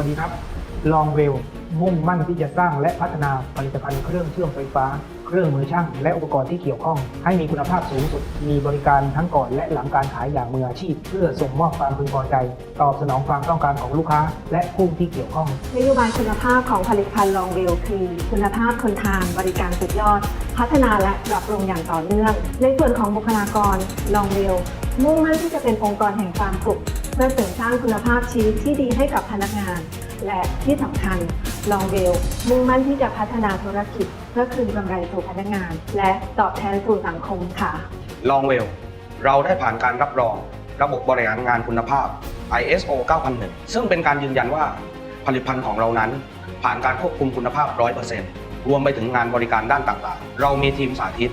วัสดีครับลองเวลมุ่งมั่นที่จะสร้างและพัฒนาผลิตภัณฑ์เครื่องเชื่อมไฟฟ้า เครื่องมือช่าง และอุปกรณ์ที่เกี่ยวข้อง ให้มีคุณภาพสูงสุด มีบริการทั้งก่อนและหลังการขายอย่างมืออาชีพ เพื่อส่งมอบความพึงพอใจ ตอบสนองความต้องการของลูกค้า และผู้ที่เกี่ยวข้องนโยบายคุณภาพของผลิตภัณฑ์ลองเวิวคือ คุณภาพทนทานบริการสุดยอด พัฒนาและปรับปรุงอย่างต่อเนื่อง ในส่วนของบุคลากรลองเวิวมุ่งมั่นที่จะเป็นองค์กรแห่งความสุข พื่อเสริมสร้างคุณภาพชีวิตที่ดีให้กับพนักงาน และที่สำคัญลองวิวมุ่งมั่นที่จะพัฒนาธุรกิจ เพื่อคืนกำไรสู่พนักงาน และตอบแทนสู่สังคมค่ะลองเวลเราได้ผ่านการรับรอง ระบบบริหารงานคุณภาพ ISO 9001 ซึ่งเป็นการยืนยันว่าผลิตภัณฑ์ของเรานั้น ผ่านการควบคุมคุณภาพ 100%รวมไปถึงงานบริการด้านต่างๆ เรามีทีมสาธิต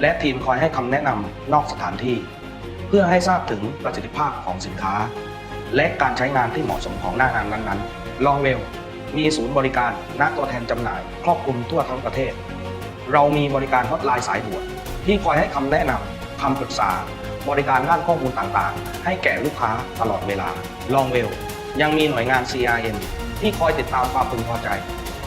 และทีมคอยให้คำแนะนำนอกสถานที่ พื่อให้ทราบถึงประสิทธิภาพของสินค้า และการใช้งานที่เหมาะสมของหน้างานนั้นๆลองเวลมีศูนย์บริการณตัวแทนจำหน่าย ครอบคลุมทั่วทั้งประเทศ เรามีบริการฮอตไลน์สายด่วนที่คอยให้คำแนะนำคำปรึกษา บริการด้านข้อมูลต่างๆ ให้แก่ลูกค้าตลอดเวลาลองเวลยังมีหน่วยงาน CRM ที่คอยติดตามความพึงพอใจ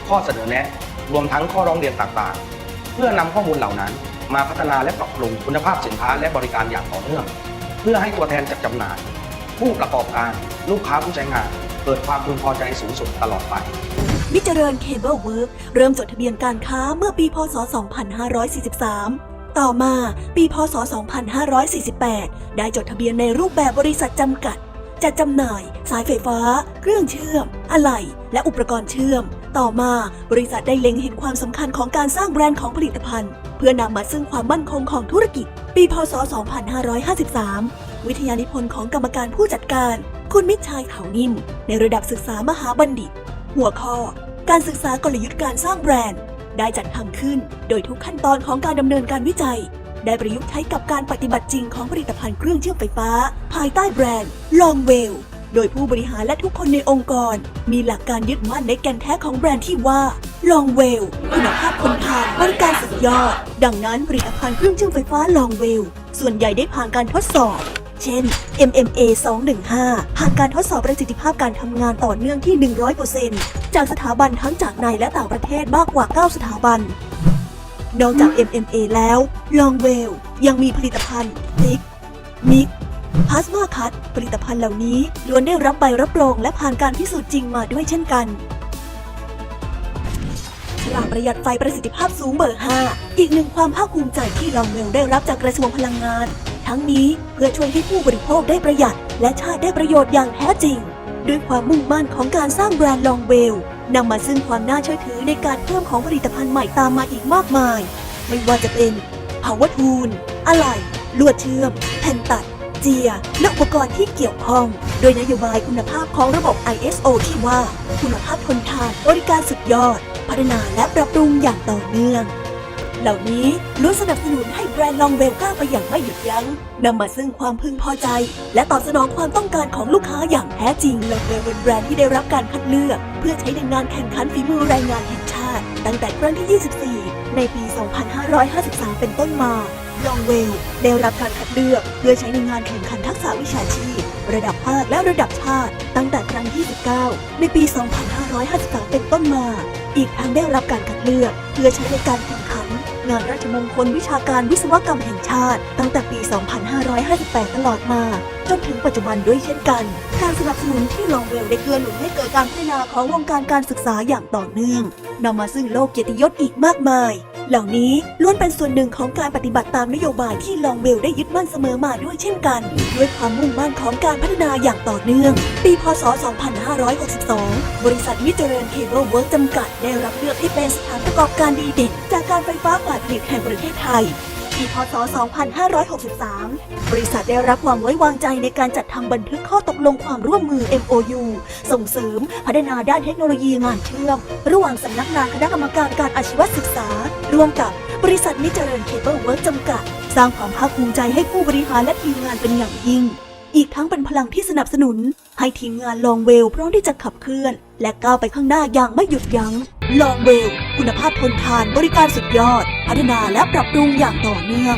ข้อเสนอแนะรวมทั้งข้อร้องเรียนต่างๆ เพื่อนำข้อมูลเหล่านั้น มาพัฒนาและปรับปรุงคุณภาพสินค้าและบริการอย่างต่อเนื่อง เพื่อให้ตัวแทนจัดจำหน่าย ผู้ประกอบการลูกค้าผู้ใช้งาน เกิดความพึงพอใจสูงสุดตลอดไป มิเจริญเคเบิลเวิร์กเริ่มจดทะเบียนการค้าเมื่อปีพศ 2543ต่อมาปีพศ 2548 ได้จดทะเบียนในรูปแบบบริษัทจำกัด จัดจำหน่าย สายไฟฟ้า เครื่องเชื่อม อะไหล่ และอุปกรณ์เชื่อม ต่อมาบริษัทได้เล็งเห็นความสำคัญของการสร้างแบรนด์ของผลิตภัณฑ์ เพื่อนำมาซึ่งความมั่นคงของธุรกิจ ปีพศ 2553 วิทยานิพนธ์ของกรรมการผู้จัดการ คุณมิตรชัยเขานิ่ม ในระดับศึกษามหาบัณฑิต หัวข้อ การศึกษากลยุทธ์การสร้างแบรนด์ ได้จัดทำขึ้น โดยทุกขั้นตอนของการดำเนินการวิจัย ได้ประยุกต์ใช้กับการปฏิบัติจริงของผลิตภัณฑ์เครื่องเชื่อมไฟฟ้า ภายใต้แบรนด์ Longwell โดยผู้บริหารและทุกคนในองค์กร มีหลักการยึดมั่นในแก่นแท้ของแบรนด์ที่ว่า Longwell คุณภาพคนทานบริการสุดยอด ดังนั้นผลิตภัณฑ์เครื่องเชื่อมไฟฟ้า Longwell ส่วนใหญ่ได้ผ่านการทดสอบ เช่น MMA 215 ผ่านการทดสอบประสิทธิภาพการทำงานต่อเนื่องที่ 100%จากสถาบันทั้งจากในและต่างประเทศมากกว่า 9 สถาบัน นอกจาก MMA แล้ว Longwell ยังมีผลิตภัณฑ์ Tick Mix พาสมาคัตผลิตภัณฑ์เหล่านี้ล้วนได้รับใบรับรองและผ่านการพิสูจน์จริงมาด้วยเช่นกันฉลากประหยัดไฟประสิทธิภาพสูงเบอร์ 5 อีกหนึ่งความภาคภูมิใจที่ลองเวลได้รับจากกระทรวงพลังงาน ทั้งนี้เพื่อช่วยให้ผู้บริโภคได้ประหยัด และชาติได้ประโยชน์อย่างแท้จริง ด้วยความมุ่งมั่นของการสร้างแบรนด์ลองเวลนำมาซึ่งความน่าเชื่อถือในการเพิ่มของผลิตภัณฑ์ใหม่ตามมาอีกมากมาย ไม่ว่าจะเป็น power tool อะไหล่ลวดเชื่อม แผ่นตัด เจีย และอุปกรณ์ที่เกี่ยวข้อง โดยนโยบายคุณภาพของระบบ ISO ที่ว่า คุณภาพทนทานบริการสุดยอด พัฒนาและปรับปรุงอย่างต่อเนื่อง เหล่านี้ล้วนสนับสนุนให้แบรนด์ลองเวลก้าวไปอย่างไม่หยุดยัง้งนำมาซึ่งความพึงพอใจ และตอบสนองความต้องการของลูกค้าอย่างแท้จริงลองเวลเป็นแบรนด์ที่ได้รับการคัดเลือก เพื่อใช้ในงานแข่งขันฝีมือแรงงานแห่งชาติ ตั้งแต่ครั้งที่ 24 ในปี 2553 เป็นต้นมา ยองเวล ได้รับการคัดเลือกเพื่อใช้ในงานแข่งขันทักษะวิชาชีพ ระดับภาคและระดับชาติ ตั้งแต่ครั้งที่ 19 ในปี 2553 เป็นต้นมา อีกทั้งได้รับการคัดเลือกเพื่อใช้ในการแข่ง งานราชมงคลวิชาการวิศวกรรมแห่งชาติ ตั้งแต่ปี 2558 ตลอดมา จนถึงปัจจุบันด้วยเช่นกัน การสนับสนุนที่ลองเวลได้เกื้อหนุนให้เกิดการพัฒนาของวงการการศึกษาอย่างต่อเนื่องนำมาซึ่งโลกเกียรติยศอีกมากมาย เหล่านี้ล้วนเป็นส่วนหนึ่งของการปฏิบัติตามนโยบายที่ลองเวลได้ยึดมั่นเสมอมาด้วยเช่นกัน ด้วยความมุ่งมั่นของการพัฒนาอย่างต่อเนื่อง ปีพศ 2562 บริษัทมิเจริญเคเบิลเวิร์กจำกัด ได้รับเลือกให้เป็นสถานประกอบการดีเด่นจากการไฟฟ้าฝ่ายผลิตแห่งประเทศไทยปีพศ 2563 บริษัทได้รับความไว้วางใจในการจัดทำบันทึกข้อตกลงความร่วมมือ MOU ส่งเสริมพัฒนาด้านเทคโนโลยีงานเชื่อม ระหว่างสำนักงานคณะกรรมการการอาชีวศึกษา ร่วมกับบริษัทมิจเจริญเคเบิลเวิร์กจำกัด สร้างความภาคภูมิใจให้ผู้บริหารและทีมงานเป็นอย่างยิ่ง อีกทั้งเป็นพลังที่สนับสนุน ให้ทีมงานลองเวลพร้อมที่จะขับเคลื่อน และก้าวไปข้างหน้าอย่างไม่หยุดยัง้งลองเวล คุณภาพทนทานบริการสุดยอด พัฒนาและปรับปรุงอย่างต่อเนื่อง